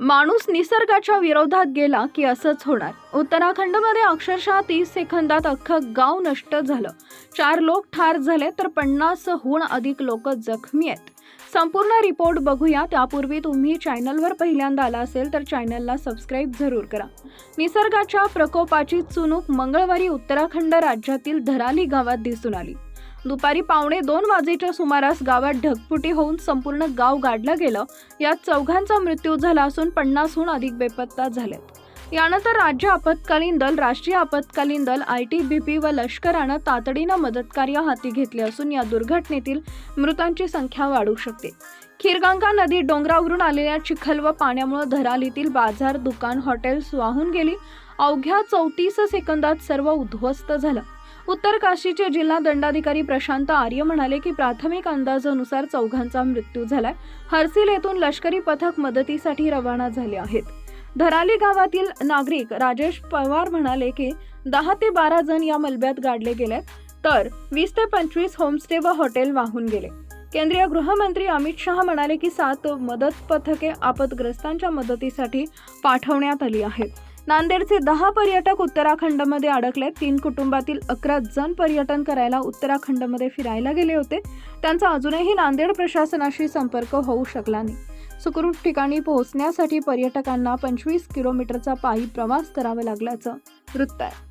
माणूस निसर्गाच्या विरोधात गेला की असंच होणार. उत्तराखंडमध्ये अक्षरशः तीस सेकंदात अख्खं गाव नष्ट झालं. चार लोक ठार झाले तर पन्नासहून अधिक लोक जखमी आहेत. संपूर्ण रिपोर्ट बघूया. त्यापूर्वी तुम्ही चॅनलवर पहिल्यांदा आला असेल तर चॅनलला सबस्क्राईब जरूर करा. निसर्गाच्या प्रकोपाची चुनूक मंगळवारी उत्तराखंड राज्यातील धराली गावात दिसून आली. दुपारी पावणे दोन वाजेच्या सुमारास गावात ढगफुटी होऊन संपूर्ण गाव गाडलं गेलं. यात चौघांचा मृत्यू झाला असून पन्नासहून अधिक बेपत्ता झालेत. यानंतर राज्य आपत्कालीन दल राष्ट्रीय आपत्कालीन दल आय टी बी पी व लष्करानं तातडीनं मदतकार्य हाती घेतले असून या दुर्घटनेतील मृतांची संख्या वाढू शकते. खीरगंगा नदी डोंगरावरून आलेल्या चिखल व पाण्यामुळे धरालीतील बाजार दुकान हॉटेल्स वाहून गेली. अवघ्या चौतीस सेकंदात सर्व उद्ध्वस्त झालं. उत्तर काशीचे जिल्हा दंडाधिकारी प्रशांत आर्य म्हणाले की प्राथमिक अंदाजानुसार चौघांचा मृत्यू झालाय. हर्सिल येथून लष्करी पथक मदतीसाठी रवाना झाले आहेत. धराली गावातील नागरिक राजेश पवार म्हणाले की दहा ते बारा जण या मलब्यात गाडले गेले तर वीस ते पंचवीस होमस्टे व हॉटेल वाहून गेले. केंद्रीय गृहमंत्री अमित शहा म्हणाले की सात मदत पथके आपदग्रस्तांच्या मदतीसाठी पाठवण्यात आली आहेत. नांदेडचे दहा पर्यटक उत्तराखंडमध्ये अडकले. तीन कुटुंबातील अकरा जण पर्यटन करायला उत्तराखंडमध्ये फिरायला गेले होते. त्यांचा अजूनही नांदेड प्रशासनाशी संपर्क होऊ शकला नाही. सुखरूप ठिकाणी पोहोचण्यासाठी पर्यटकांना पंचवीस किलोमीटरचा पायी प्रवास करावा लागल्याचं वृत्त आहे.